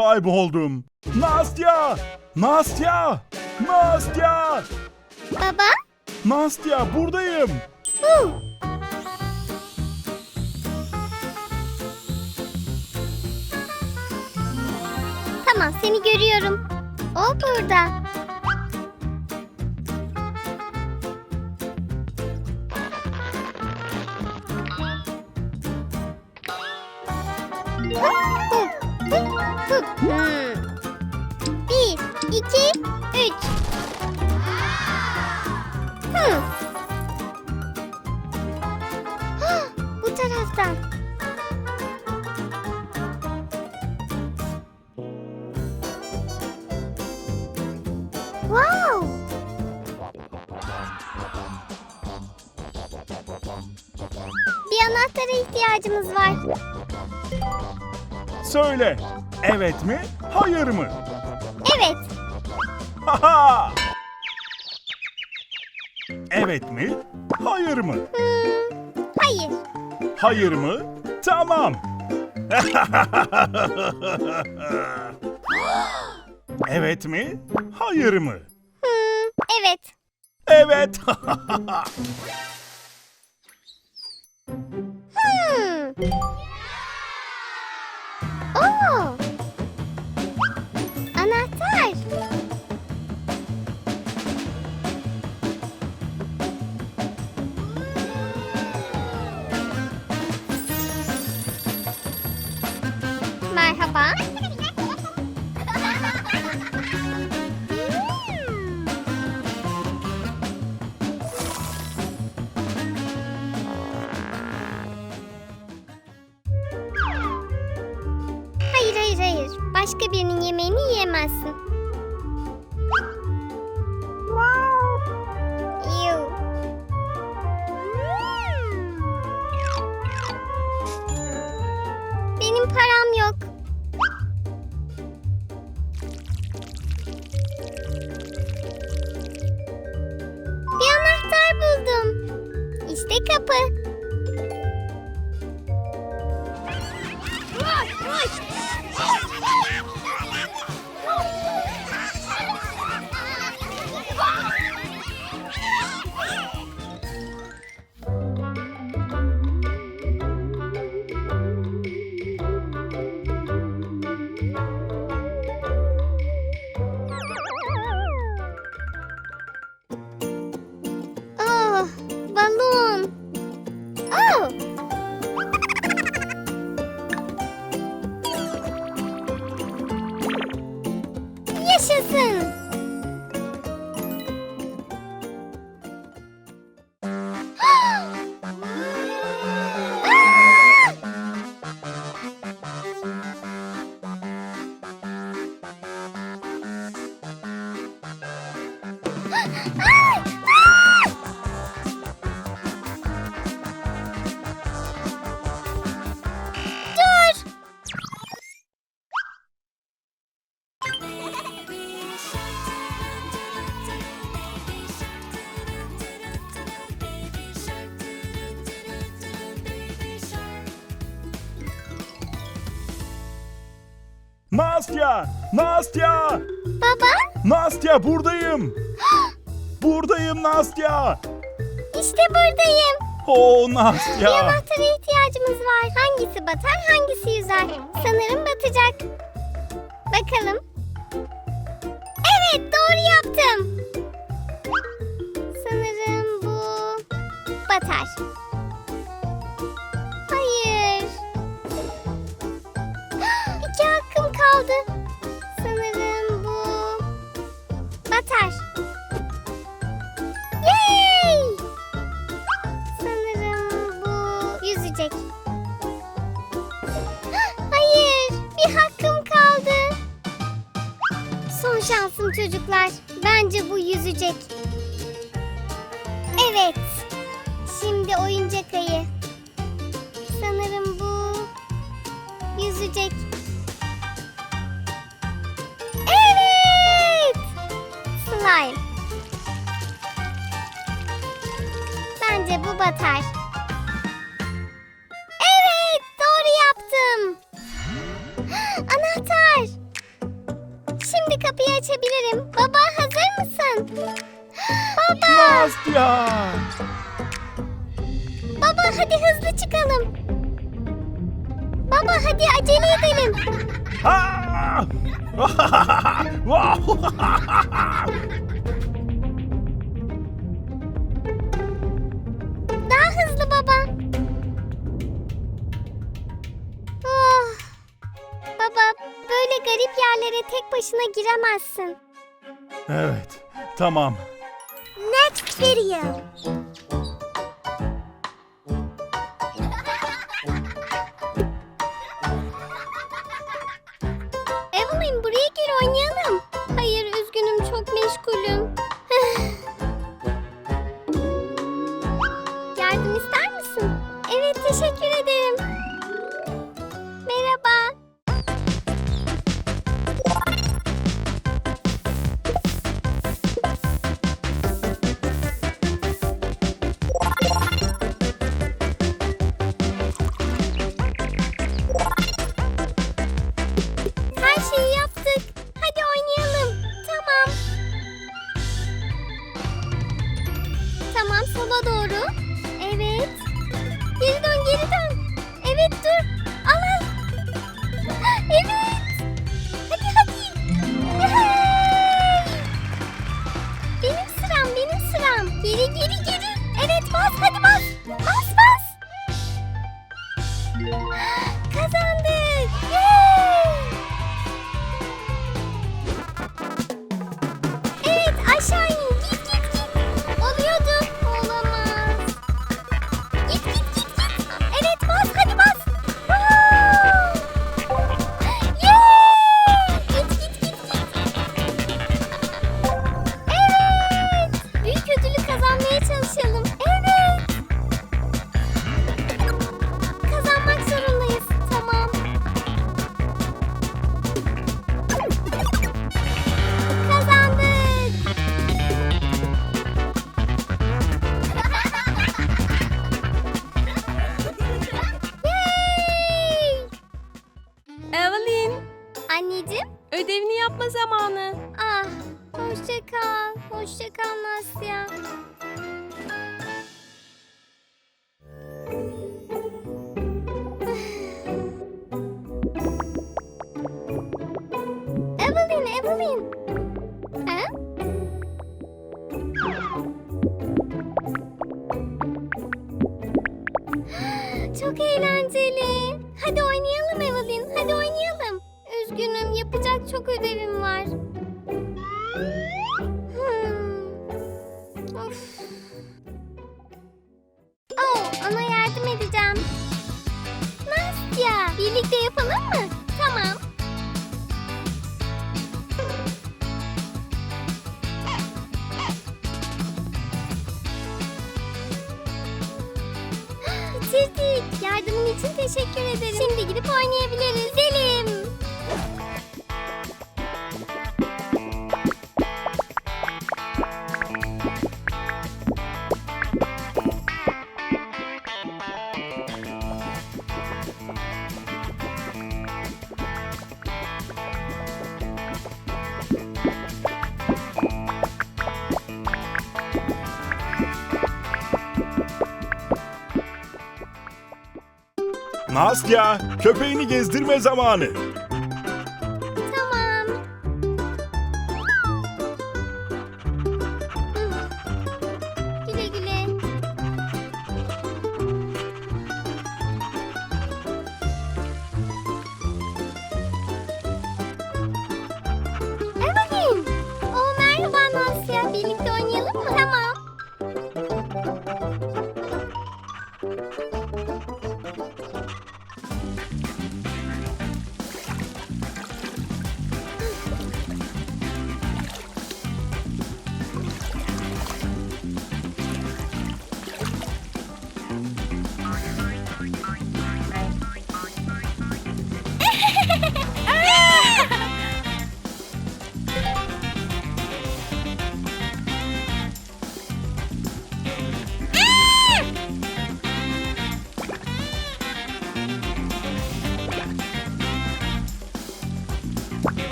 Kayboldum. Nastya! Nastya! Nastya! Baba? Nastya buradayım. Huh. Tamam seni görüyorum. O burada. Hı, Bir, iki, üç. Bu taraftan. Wow! Bir anahtara ihtiyacımız var. Söyle. Evet mi? Hayır mı? Evet. Haha! Evet mi? Hayır mı? Hmm, hayır. Hayır mı? Tamam. evet mi? Hayır mı? Hmm, evet. Evet. パ Nastya! Nastya! Baba, Nastya buradayım. Buradayım Nastya. işte buradayım. Oh Bir Nastya. anahtara ihtiyacımız var. Hangisi batar, hangisi yüzer? Sanırım batacak. Bakalım. Evet, doğru yaptım. Sanırım bu batar. Kaldı. Sanırım bu batar. Yay! Sanırım bu yüzecek. Hayır, bir hakkım kaldı. Son şansım çocuklar. Bence bu yüzecek. Evet. Şimdi oyuncak ayı. Sanırım bu yüzecek. slime. Bence bu batar. Evet doğru yaptım. Anahtar. Şimdi kapıyı açabilirim. Baba hazır mısın? Baba. Nastya. Baba hadi hızlı çıkalım. Baba hadi acele edelim. Ah! Daha hızlı baba. Oh. Baba böyle garip yerlere tek başına giremezsin. Evet, tamam. Next video. çok eğlenceli. Hadi oynayalım Evelyn, hadi oynayalım. Üzgünüm, yapacak çok ödev Nastya, köpeğini gezdirme zamanı.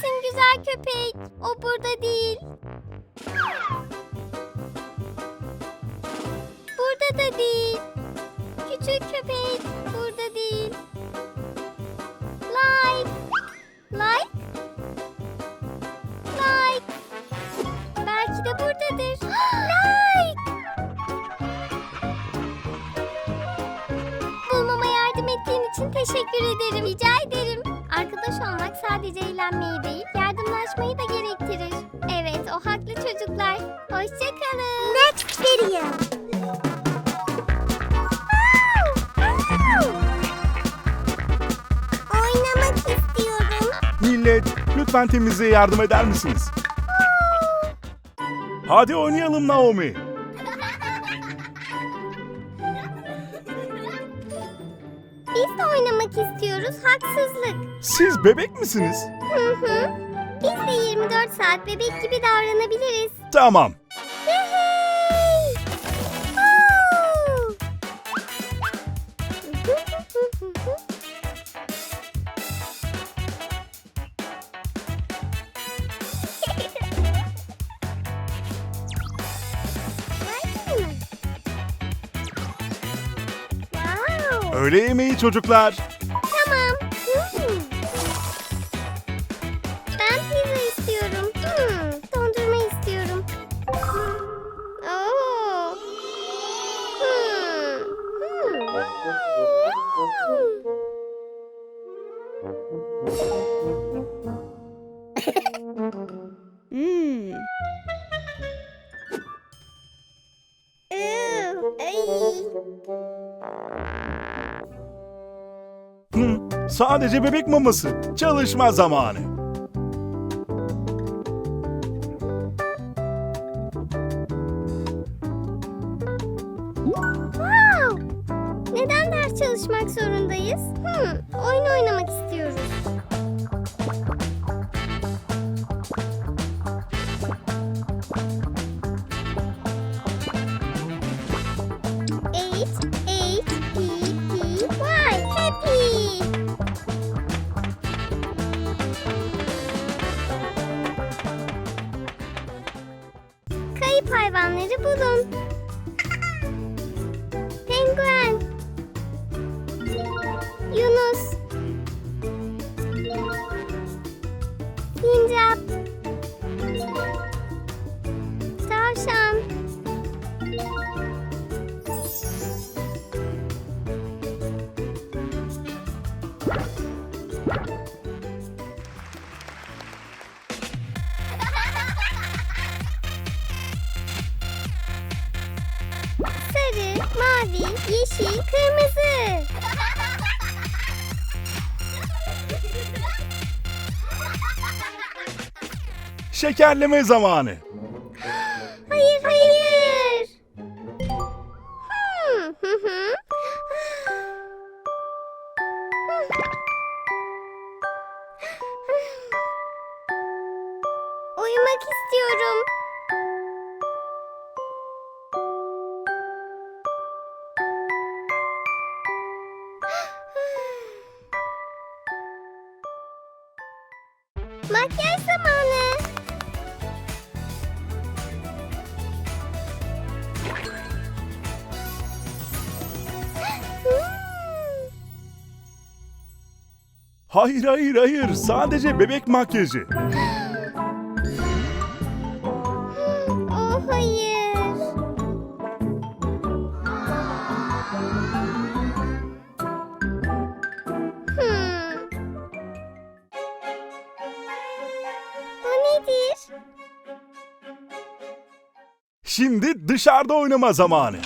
Neredesin güzel köpek? O burada değil. Burada da değil. Küçük köpek burada değil. Like. Like. Like. Belki de buradadır. like. Bulmama yardım ettiğin için teşekkür ederim. Rica ederim. Arkadaş olmak sadece eğlenmeyi değil, yardımlaşmayı da gerektirir. Evet, o haklı çocuklar. Hoşçakalın. Next video. Oynamak istiyorum. Millet, lütfen temizliğe yardım eder misiniz? Hadi oynayalım Naomi. Haksızlık. Siz bebek misiniz? Hı hı. Biz de 24 saat bebek gibi davranabiliriz. Tamam. Yehey! Wow! Öğle yemeği çocuklar. Sadece bebek maması. Çalışma zamanı. Kırmızı. Şekerleme zamanı. Hayır hayır hayır. Sadece bebek makyajı. Oh hayır. Hmm. Bu nedir? Şimdi dışarıda oynama zamanı.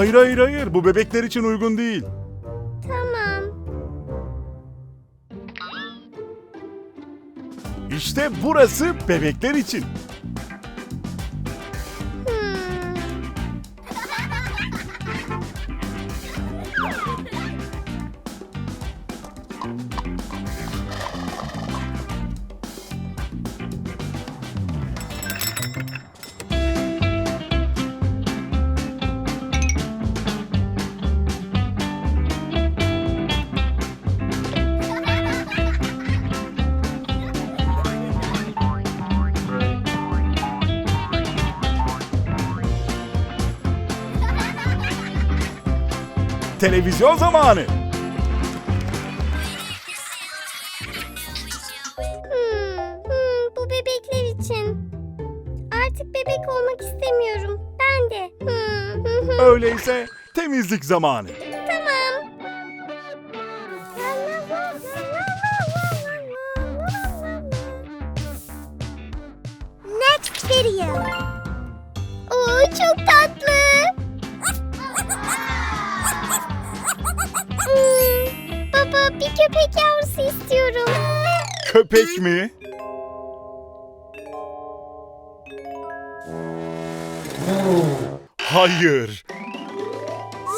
Hayır hayır hayır. Bu bebekler için uygun değil. Tamam. İşte burası bebekler için. Televizyon zamanı. Hmm, hmm, bu bebekler için. Artık bebek olmak istemiyorum. Ben de. Hmm, hı hı. Öyleyse temizlik zamanı. Tamam. Next video. Oo çok tatlı. Bir köpek yavrusu istiyorum. Köpek mi? Hayır.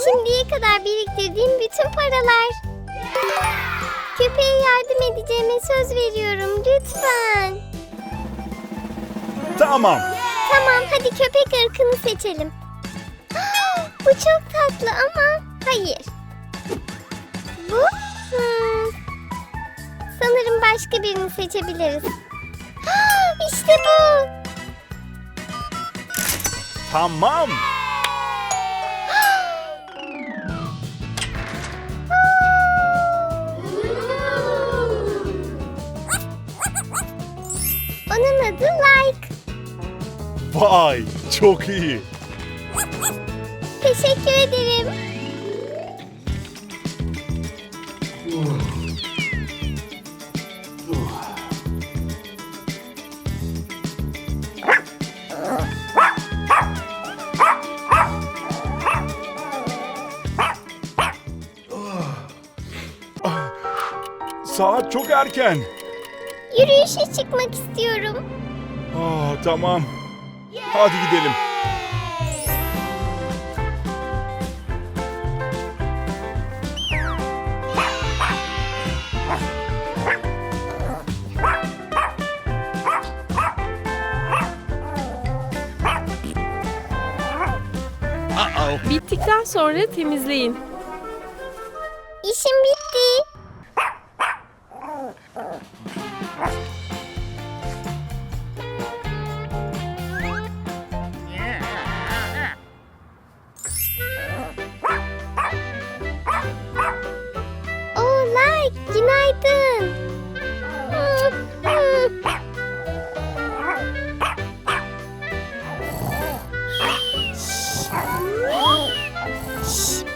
Şimdiye kadar biriktirdiğim bütün paralar. Köpeğe yardım edeceğime söz veriyorum lütfen. Tamam. Tamam hadi köpek ırkını seçelim. Bu çok tatlı ama hayır. Bu? Başka birini seçebiliriz. işte bu. Tamam. Onun adı Like. Vay çok iyi. Teşekkür ederim. Çok erken. Yürüyüşe çıkmak istiyorum. Aa, tamam. Hadi gidelim. Bittikten sonra temizleyin.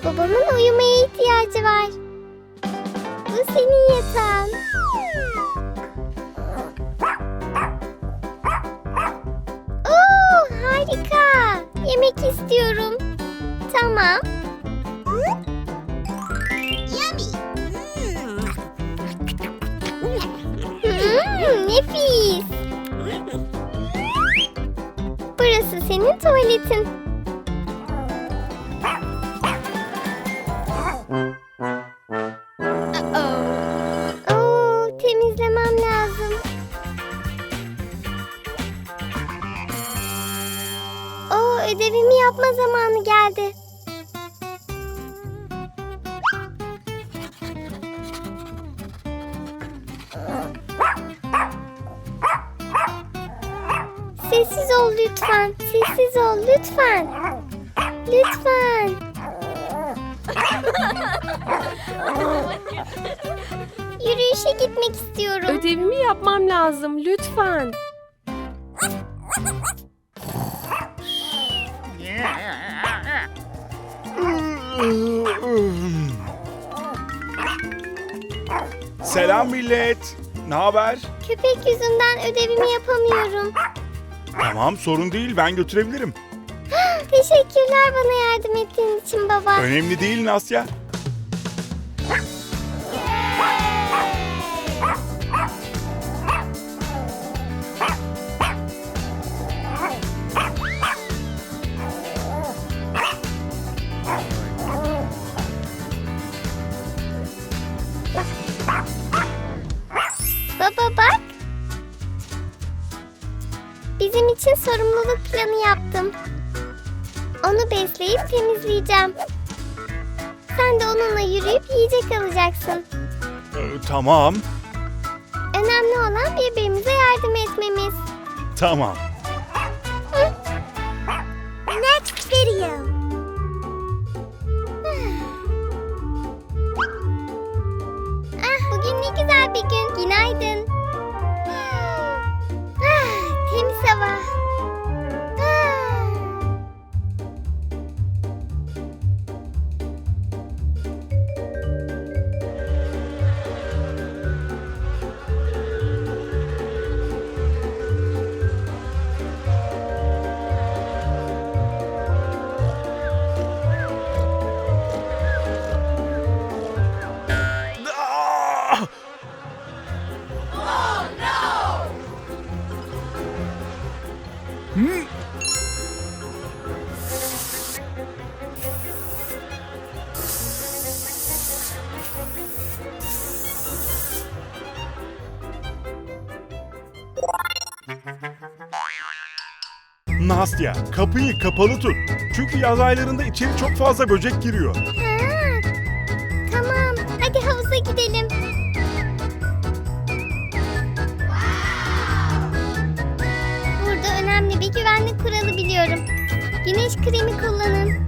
Babamın uyumaya ihtiyacı var. Bu senin yatağın. Oo, harika. Yemek istiyorum. Tamam. Hmm, nefis. Burası senin tuvaletin. Ol lütfen. Sessiz ol lütfen. Lütfen. Yürüyüşe gitmek istiyorum. Ödevimi yapmam lazım lütfen. Selam millet. Ne haber? Köpek yüzünden ödevimi yapamıyorum. Tamam sorun değil ben götürebilirim. Teşekkürler bana yardım ettiğin için baba. Önemli değil Nasya. Tamam, Önemli olan birbirimize yardım etmemiz. tamam. Nastya, kapıyı kapalı tut. Çünkü yaz aylarında içeri çok fazla böcek giriyor. Ha, tamam. Hadi havuza gidelim. Burada önemli bir güvenlik kuralı biliyorum. Güneş kremi kullanın.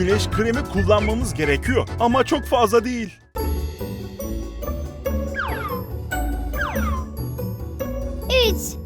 Güneş kremi kullanmamız gerekiyor ama çok fazla değil. Üç.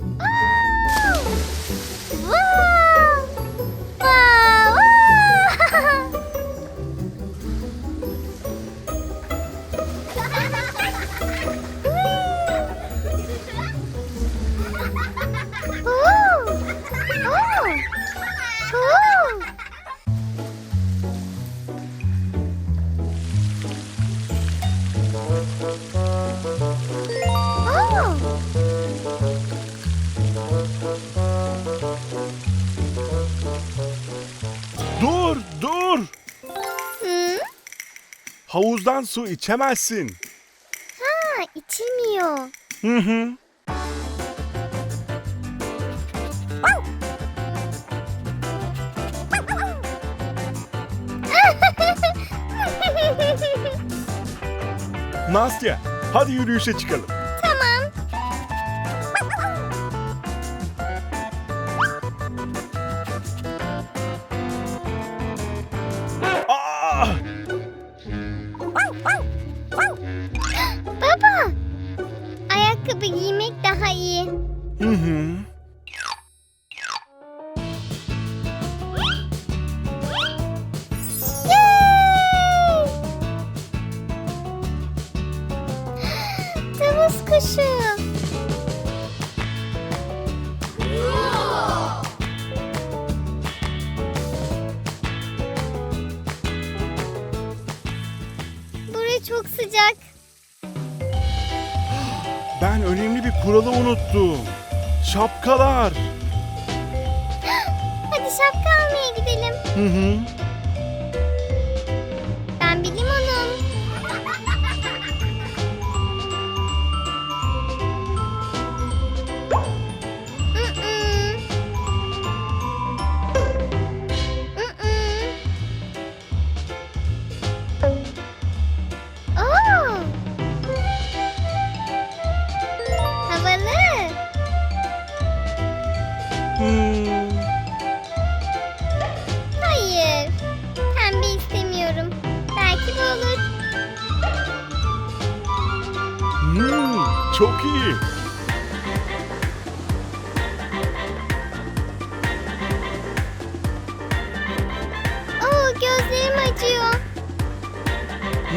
Havuzdan su içemezsin. Ha, içilmiyor. Hı hı. Nastya, hadi yürüyüşe çıkalım. Şapkalar. Hadi şapka almaya gidelim. Hı hı.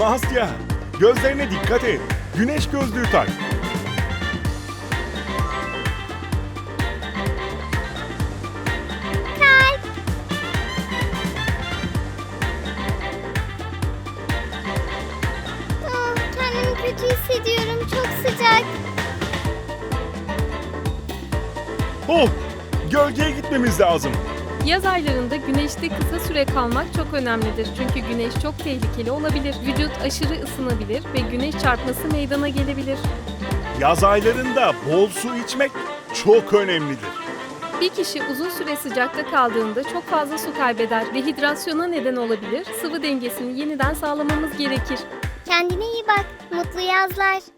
Nastya, gözlerine dikkat et. Güneş gözlüğü tak. Kalp. Oh, kendimi kötü hissediyorum. Çok sıcak. Oh, gölgeye gitmemiz lazım. Yaz aylarında güneşte kısa süre kalmak çok önemlidir. Çünkü güneş çok tehlikeli olabilir. Vücut aşırı ısınabilir ve güneş çarpması meydana gelebilir. Yaz aylarında bol su içmek çok önemlidir. Bir kişi uzun süre sıcakta kaldığında çok fazla su kaybeder. Dehidrasyona neden olabilir. Sıvı dengesini yeniden sağlamamız gerekir. Kendine iyi bak. Mutlu yazlar.